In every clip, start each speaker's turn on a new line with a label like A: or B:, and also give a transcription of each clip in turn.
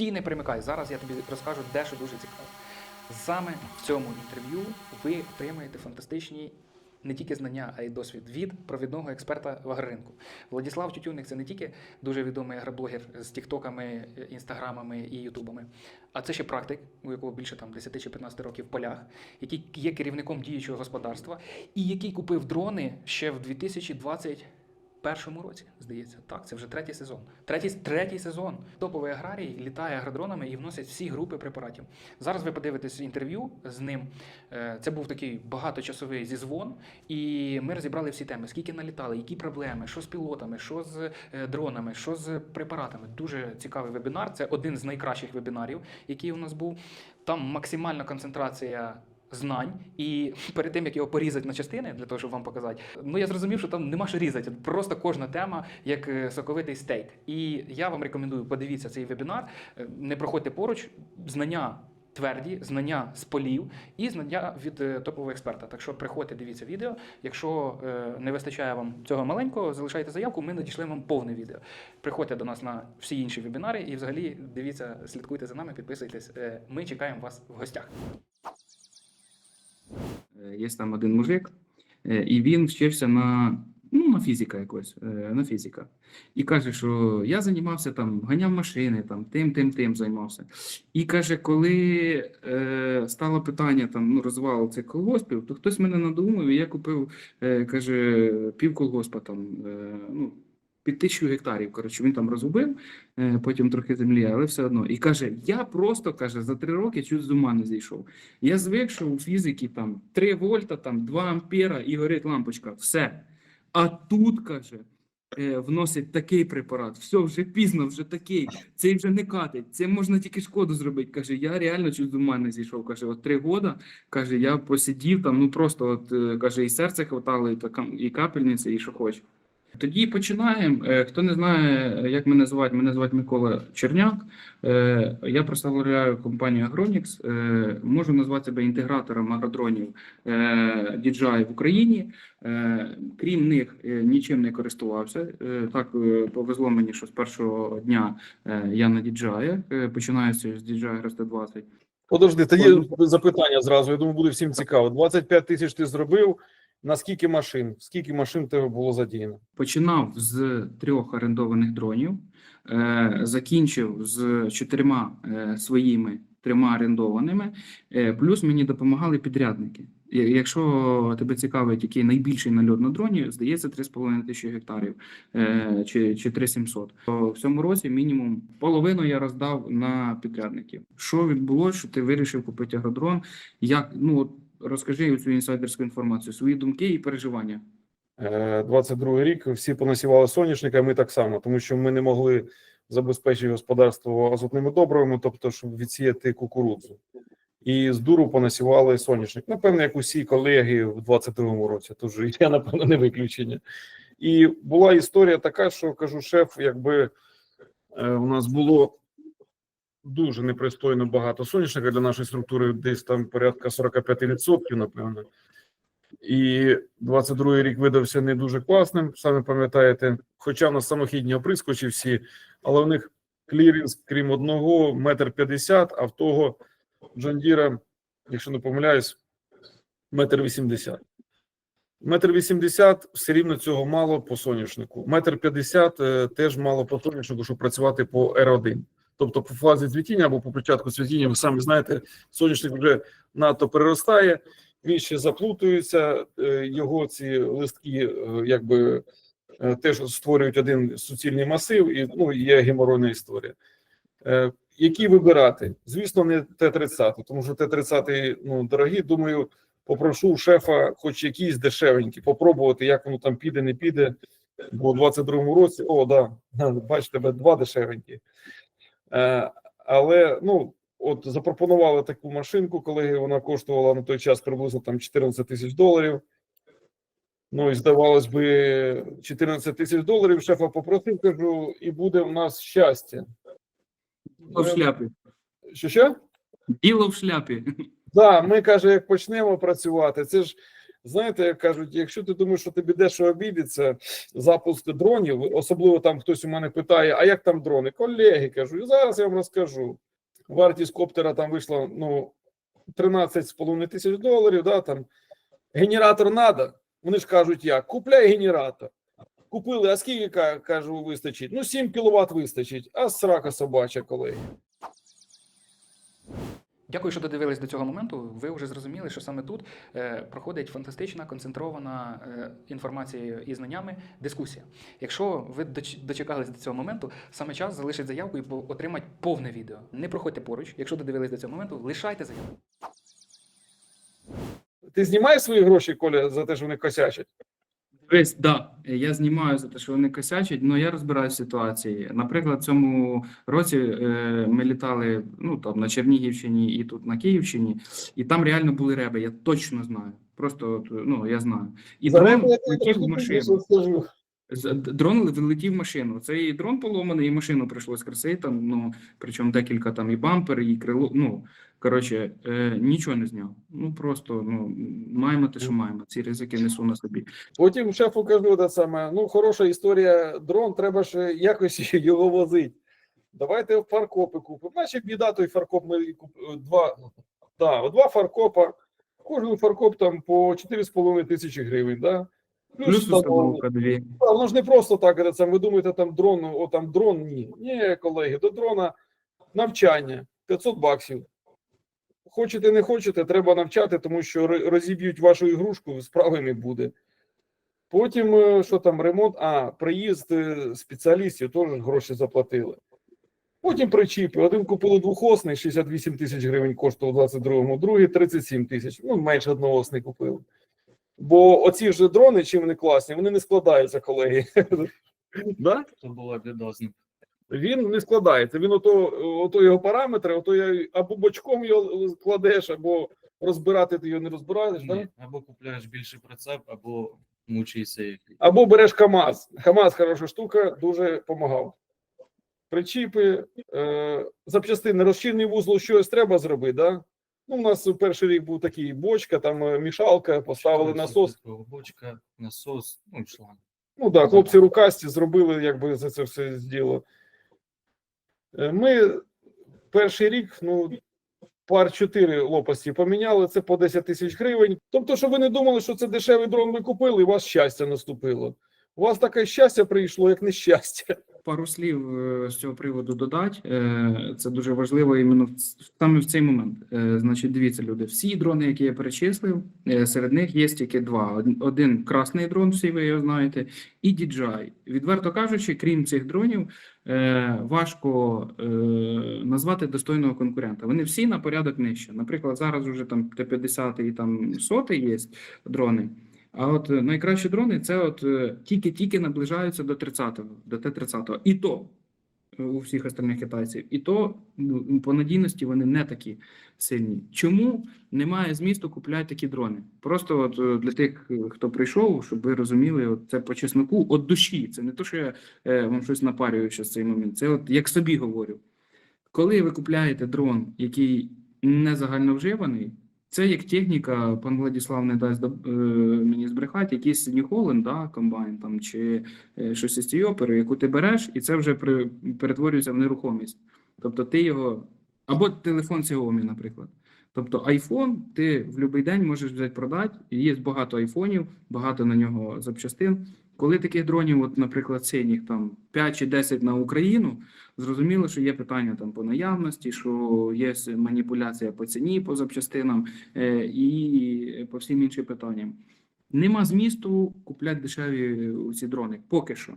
A: Стій не примикай. Зараз я тобі розкажу дещо дуже цікаве. Саме в цьому інтерв'ю ви отримаєте фантастичні не тільки знання, а й досвід від провідного експерта в агроринку. Владіслав Тютюник це не тільки дуже відомий агроблогер з тіктоками, інстаграмами і ютубами, а це ще практик, у якого більше там 10 чи 15 років в полях, який є керівником діючого господарства, і який купив дрони ще в 2020 першому році, здається. Так, це вже третій сезон. Третій, третій сезон. Топовий аграрій літає агродронами і вносить всі групи препаратів. Зараз ви подивитесь інтерв'ю з ним. Е, Це був такий багаточасовий зізвон, і ми розібрали всі теми: скільки налітали, які проблеми, що з пілотами, що з е, дронами, що з препаратами. Дуже цікавий вебінар. Це один з найкращих вебінарів, який у нас був. Там максимальна концентрація знань, і перед тим як його порізати на частини, для того, щоб вам показати, ну я зрозумів, що там нема що різати. Просто кожна тема як е, соковитий стейк. І я вам рекомендую подивіться цей вебінар. Е, Не проходьте поруч, знання. Тверді знання з полів і знання від е, топового експерта. Так що приходьте, дивіться відео. Якщо не вистачає вам цього маленького, залишайте заявку. Ми надійшли вам повне відео. Приходьте до нас на всі інші вебінари і взагалі дивіться, слідкуйте за нами, підписуйтесь. Ми чекаємо вас в гостях.
B: Е, Є там один мужик, е, і він вчився на, ну, на фізика якось, е, на фізика. І каже, що я займався там, ганяв машини, там, тим, тим, тим займався. І каже, коли е, стало питання там, ну, розвалу цих колгоспів, то хтось мене надумав, і я купив, е, каже, пів колгоспа там, е, ну, під тисячу гектарів. Коротше, він там розгубив, е, потім трохи землі, але все одно. І каже, я просто каже, за три роки чуть з ума не зійшов. Я звик, що у фізики там 3 вольта, там 2 ампера і горить лампочка. Все. А тут, каже, е, вносять такий препарат. Все, вже пізно, вже такий. Цей вже не катить. Це можна тільки шкоду зробити. Каже, я реально чуть з ума не зійшов. Каже, от три года, каже, я посидів там, ну просто от, е, каже, і серце хватало, і, і капельниця, і що хоч. Тоді починаємо. Е, Хто не знає, як мене звати, мене звати Микола Черняк. Е, Я представляю компанію Agronix. Е, Можу назвати себе інтегратором агродронів DJI в Україні. Крім них, нічим не користувався. Так повезло мені, що з першого дня я на DJI. Починається з DJI RST20.
C: Подожди, та є запитання зразу. Я думаю, буде всім цікаво. 25 тисяч ти зробив. На скільки машин? Скільки машин тебе було задіяно?
B: Починав з трьох орендованих дронів, е, закінчив з чотирма е, своїми трьома орендованими, е, плюс мені допомагали підрядники. Якщо тебе цікавить, який найбільший нальот на дроні, здається, 3,5 тисячі гектарів е, чи, чи 3,700. То В цьому році мінімум половину я роздав на підрядників. Що відбулося, що ти вирішив купити агродрон? Як ну розкажи цю інсайдерську інформацію, свої думки і переживання.
C: Е, 22 рік всі понасівали соняшника, ми так само, тому що ми не могли забезпечити господарство азотними добривами, тобто, щоб відсіяти кукурудзу. І з дуру понасівали соняшник. Напевно, як усі колеги в 22-му році, тож і я, напевно, не виключення. І була історія така, що кажу, шеф, якби е, у нас було дуже непристойно багато соняшника для нашої структури, десь там порядка 45%, напевно. І 22-й рік видався не дуже класним, самі пам'ятаєте, хоча в нас самохідні оприскувачі всі, але у них клірінс, крім одного, метр п'ятдесят, а в того Джондіра, якщо не помиляюсь, метр вісімдесят. Метр вісімдесят все рівно цього мало по соняшнику. Метр п'ятдесят е, теж мало по соняшнику, щоб працювати по R1. Тобто по фазі цвітіння або по початку цвітіння, ви самі знаєте, соняшник вже надто переростає, він ще заплутується, е, його ці листки е, якби е, теж створюють один суцільний масив, і ну, є геморойна історія. Які вибирати? Звісно, не Т-30, тому що Т-30 ну, дорогі. Думаю, попрошу шефа хоч якісь дешевенькі, попробувати, як воно там піде, не піде. Бо у 22-му році, о, да, бачите, два дешевенькі. Е, але ну, от запропонували таку машинку, коли вона коштувала на той час приблизно там 14 тисяч доларів. Ну і здавалось би, 14 тисяч доларів шефа попросив, кажу, і буде в нас щастя.
B: Діло в шляпі.
C: Що що?
B: Діло в шляпі.
C: Да, ми каже, як почнемо працювати, це ж Знаєте, як кажуть, якщо ти думаєш, що тобі дешево обійдеться запуск дронів, особливо там хтось у мене питає, а як там дрони? Колеги, кажу, і зараз я вам розкажу. Вартість коптера там вийшла ну, 13,5 тисяч доларів, да, там. Генератор надо. Вони ж кажуть, як? Купляй генератор. Купили, а скільки кажу, вистачить? Ну, 7 кВт вистачить, а срака собача, колеги.
A: Дякую, що додивились до цього моменту. Ви вже зрозуміли, що саме тут е, проходить фантастична концентрована е, інформацією і знаннями дискусія. Якщо ви дочекались до цього моменту, саме час залишити заявку і отримати повне відео. Не проходьте поруч. Якщо додивились до цього моменту, лишайте заявку.
C: Ти знімаєш свої гроші, Коля, за те, що вони косячать?
B: Дивись, да, я знімаю за те, що вони косячать, але я розбираю ситуації. Наприклад, в цьому році е, ми літали ну, там, на Чернігівщині і тут на Київщині, і там реально були реби, я точно знаю. Просто ну, я знаю. І
C: тобі
B: машину. Дрон влетів в машину. Цей дрон поломаний, і машину прийшлось красити. Там, ну, причому декілька там і бампер, і крило. Ну, коротше, е, нічого не зняв. Ну, просто ну, маємо те, що маємо. Ці ризики несу на собі.
C: Потім шефу кажу те саме: ну, хороша історія, дрон, треба ж якось його возити. Давайте фаркопи купимо. Наче біда той фаркоп ми два, да, два фаркопа. Кожен фаркоп там по 4,5 тисячі гривень. Да?
B: Плюс установка дві.
C: Воно ж не просто так, це ви думаєте, там дрон, о, там дрон, ні. Ні, колеги, до дрона навчання 500 баксів. Хочете, не хочете, треба навчати, тому що розіб'ють вашу ігрушку, справи не буде. Потім, е, що там, ремонт, а, приїзд е, спеціалістів теж гроші заплатили. Потім причіпи. Один купили двохосний, 68 тисяч гривень коштував у 22-му, другий 37 тисяч. Ну, менше одноосний купили. Бо оці ж дрони, чим вони класні, вони не складаються, колеги. да?
D: То було бідозно.
C: Він не складається. Він ото, ото його параметри, ото я або бочком його кладеш, або розбирати ти його не розбираєш, да?
D: Ні, або купляєш більший прицеп, або мучишся
C: або береш КАМАЗ. КАМАЗ хороша штука, дуже допомагав. Причіпи, е, запчастини, розчинний вузол, щось треба зробити. Да? Ну, у нас перший рік був такий бочка, там е, мішалка, поставили насос.
D: Бочка, насос, ну і шланг.
C: Ну так, да, хлопці рукасті зробили якби за це все діло. Е, Ми перший рік, ну, пар 4 лопасті поміняли, це по 10 тисяч гривень. Тобто, щоб ви не думали, що це дешевий дрон ви купили, і у вас щастя наступило. У вас таке щастя прийшло, як нещастя.
B: Пару слів е, з цього приводу додати. Е, Це дуже важливо іменно саме в цей момент. Е, Значить, дивіться, люди, всі дрони, які я перечислив, серед них є тільки два: один красний дрон, всі ви його знаєте, і DJI. Відверто кажучи, крім цих дронів, важко назвати достойного конкурента. Вони всі на порядок нижче. Наприклад, зараз вже там Т-50 і там соти є дрони. А от е, найкращі дрони це от е, тільки-тільки наближаються до 30-го, до Т-30. І то е, у всіх остальних китайців. І то ну, по надійності вони не такі сильні. Чому немає змісту купляти такі дрони? Просто от для тих, хто прийшов, щоб ви розуміли, от це по чесноку от душі. Це не то, що я вам щось напарюю ще з цей момент. Це от як собі говорю. Коли ви купляєте дрон, який не загальновживаний, це як техніка, пан Владислав не дасть е, мені збрехати, якийсь Holland, да, комбайн там, чи е, щось із цієї опери, яку ти береш, і це вже при, перетворюється в нерухомість. Тобто ти його, або телефон Xiaomi, наприклад. Тобто iPhone ти в будь-який день можеш взяти продати, є багато айфонів, багато на нього запчастин. Коли таких дронів, от, наприклад, синіх там 5 чи 10 на Україну, зрозуміло, що є питання там по наявності, що є маніпуляція по ціні, по запчастинам е, і по всім іншим питанням. Нема змісту купляти дешеві ці дрони поки що.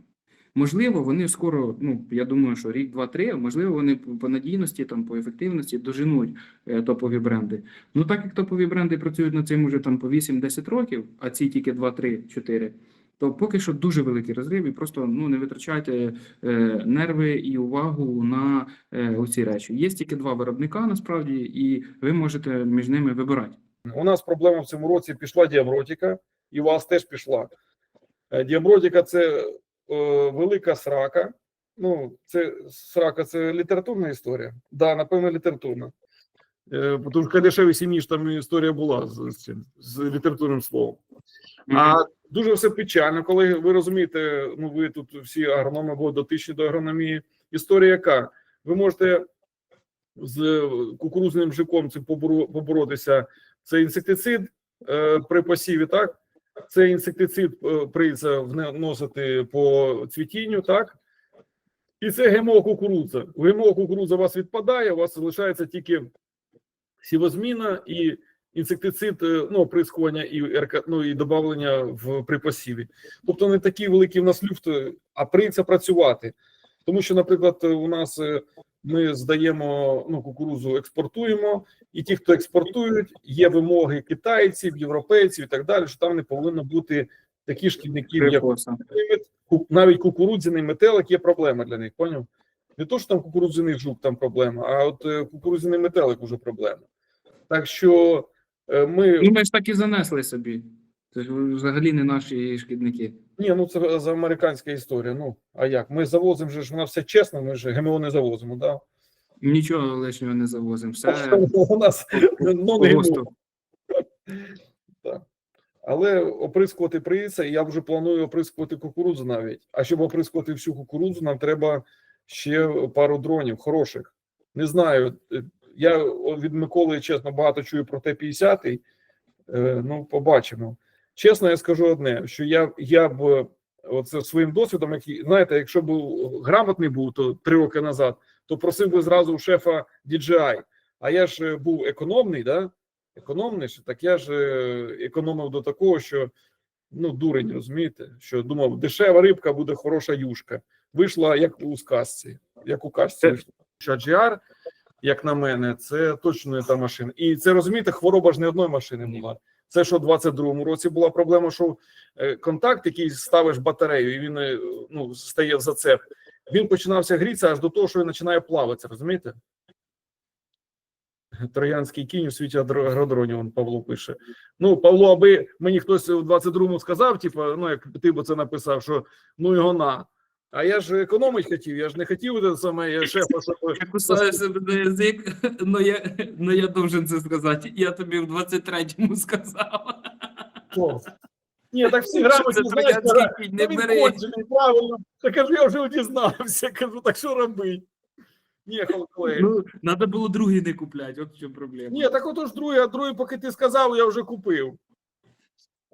B: Можливо, вони скоро, ну я думаю, що рік, два-три, можливо, вони по по надійності, там по ефективності доженуть е, топові бренди. Ну так як топові бренди працюють над цим уже там по 8-10 років, а ці тільки 2-3-4, то поки що дуже великий розрив, і просто ну не витрачайте е, нерви і увагу на е, оці речі. Є тільки два виробника насправді, і ви можете між ними вибирати.
C: У нас проблема в цьому році пішла діабротика, і у вас теж пішла. Е, це е, велика срака. Ну, це срака це літературна історія. Да, напевно, літературна. Е, Тому що дешеві сім'ї ж там історія була з, з, з літературним словом. А дуже все печально, коли ви розумієте, ну ви тут всі агрономи були дотичні до агрономії. Історія яка? Ви можете з кукурузним жиком цим поборотися. Це інсектицид е, при посіві, так? Це інсектицид е, прийдеться вносити по цвітінню, так? І це ГМО кукурудза. ГМО кукурудза у вас відпадає, у вас залишається тільки сівозміна і інсектицид, е, ну, оприскування і ну, і додавлення в при посіві. Тобто не такий великий в нас люфт, а прийдеться працювати. Тому що, наприклад, е, у нас е, ми здаємо ну, кукурудзу, експортуємо, і ті, хто експортують, є вимоги китайців, європейців і так далі, що там не повинно бути такі шкідників, як навіть кукурудзяний метелик є проблема для них, поняв? Не то, що там кукурудзяний жук там проблема, а от кукурудзяний метелик уже проблема. Так що ми.
B: Ну, ми ж так і занесли собі. Це ж взагалі не наші шкідники.
C: Ні, ну це за американська історія. Ну, а як? Ми завозимо же ж вона все чесно, ми ж ГМО не завозимо, да?
B: Нічого лишнього не завозимо. Все
C: У нас ну, не ГМО.
B: ГОСТу.
C: Але оприскувати прийдеться, і я вже планую оприскувати кукурудзу навіть. А щоб оприскувати всю кукурудзу, нам треба ще пару дронів хороших. Не знаю. Я від Миколи, чесно, багато чую про Т-50. Е, Ну, побачимо. Чесно, я скажу одне: що я, я б оце своїм досвідом, який, знаєте, якщо б грамотний був, то три роки назад, то просив би зразу у шефа DJI. А я ж е, був економний, да? економний, так я ж е, економив до такого, що ну дурень, розумієте, що думав, дешева рибка буде хороша юшка. Вийшла як у сказці, як у казці. Що GR, як на мене, це точно не та машина. І це розумієте, хвороба ж не одної машини була. Це що в 22-му році була проблема, що е, контакт, який ставиш батарею, і він е, ну, стає в зацеп, він починався грітися аж до того, що він починає плаватися, розумієте? Троянський кінь у світі агро- агродронів, он Павло пише. Ну, Павло, аби мені хтось у 22-му сказав, типу, ну як ти б це написав, що ну його на. А я ж економить хотів, я ж не хотів це саме я шефа, щоб
B: Я кусаю себе на язик, но я, но я должен це сказати. Я тобі в 23-му сказав.
C: О. Ні, так всі грамотні знаєш,
B: не
C: він
B: бери.
C: кончений, правильно. Та кажу, я вже дізнався. Кажу, так що робити? Ні, колеги.
B: Ну, треба було другий не купляти, от в чому проблема.
C: Ні, так отож другий, а другий, поки ти сказав, я вже купив.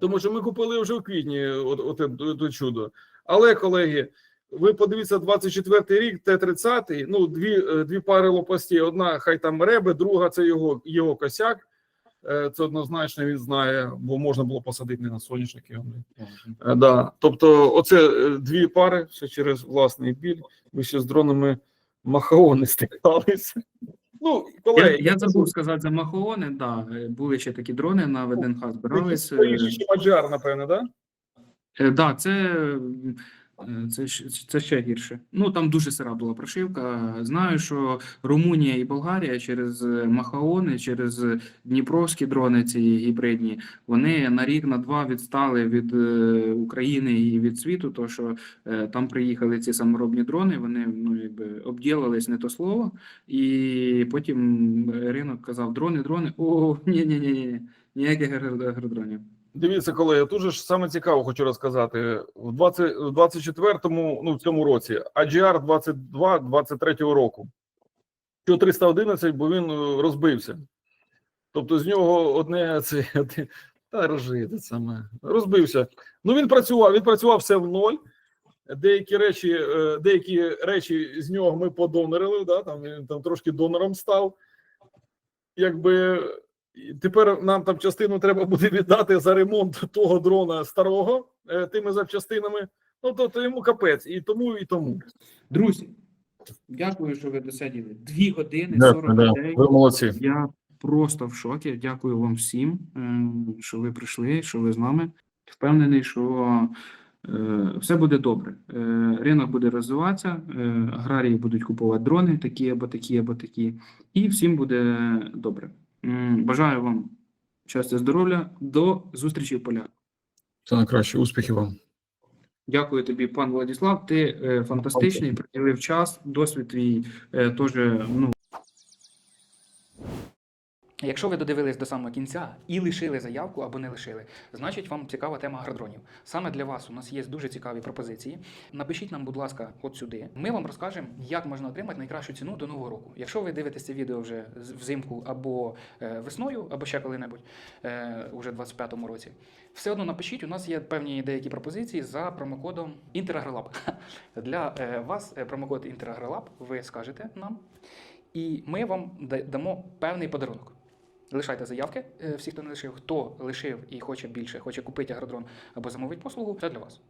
C: Тому що ми купили вже в квітні от, от, от, от чудо. Але, колеги, ви подивіться 24-й рік, Т-30, ну, дві, е, дві пари лопастей. Одна хай там ребе, друга це його, його косяк. Е, Це однозначно він знає, бо можна було посадити не на соняшники. вони. Е, Да. Тобто, оце дві пари, все через власний біль. Ви ще з дронами Махао не стикалися. Ну,
B: Я,
C: колеги,
B: я забув сказати за Махоони, да, були ще такі дрони на ВДНХ
C: Скоріше, чи Маджар, напевно, да?
B: Е, Да, це, це, щ- це ще гірше. Ну там дуже сира була прошивка. Знаю, що Румунія і Болгарія через е, Махаони, через дніпровські дрони, ці гібридні, вони на рік, на два відстали від е, України і від світу. То що е, там приїхали ці саморобні дрони, вони ну якби обділились не то слово, і потім ринок казав: дрони, дрони. О, ні, ні, ні, ні, ніяких агродронів.
C: Дивіться, колеги, тут же ж саме цікаво хочу розказати. В 24-му, ну в цьому році, AGR 22-23 року. Що 311, бо він е, розбився. Тобто з нього одне це та розжити саме. Розбився. Ну він працював, він працював все в ноль. Деякі речі, е, деякі речі з нього ми подонорили, да, там він там трошки донором став. Якби тепер нам там частину треба буде віддати за ремонт того дрона старого е, тими запчастинами. Ну то, то йому капець, і тому, і тому.
B: Друзі, дякую, що ви досиділи. Дві години, 40 людей.
C: Ви молодці.
B: Я просто в шокі. Дякую вам всім, е, що ви прийшли, що ви з нами. Впевнений, що е, все буде добре. Е, Ринок буде розвиватися, е, аграрії будуть купувати дрони, такі або такі, або такі, і всім буде добре. Бажаю вам щастя, здоров'я. До зустрічі в полях.
C: Все найкраще, успіхів вам.
B: Дякую тобі, пан Владислав. Ти е, фантастичний, приділив час, досвід твій е, теж ну, Якщо ви додивились до самого кінця і лишили заявку або не лишили, значить вам цікава тема агродронів. Саме для вас у нас є дуже цікаві пропозиції. Напишіть нам, будь ласка, от сюди. Ми вам розкажемо, як можна отримати найкращу ціну до нового року. Якщо ви дивитесь це відео вже взимку або е, весною, або ще коли-небудь, е, уже в 25-му році, все одно напишіть. У нас є певні деякі пропозиції за промокодом Інтерагролаб. Для е, вас промокод Інтерагролаб ви скажете нам, і ми вам дамо певний подарунок. Лишайте заявки, е, всі, хто не лишив. Хто лишив і хоче більше, хоче купити агродрон або замовити послугу, це для вас.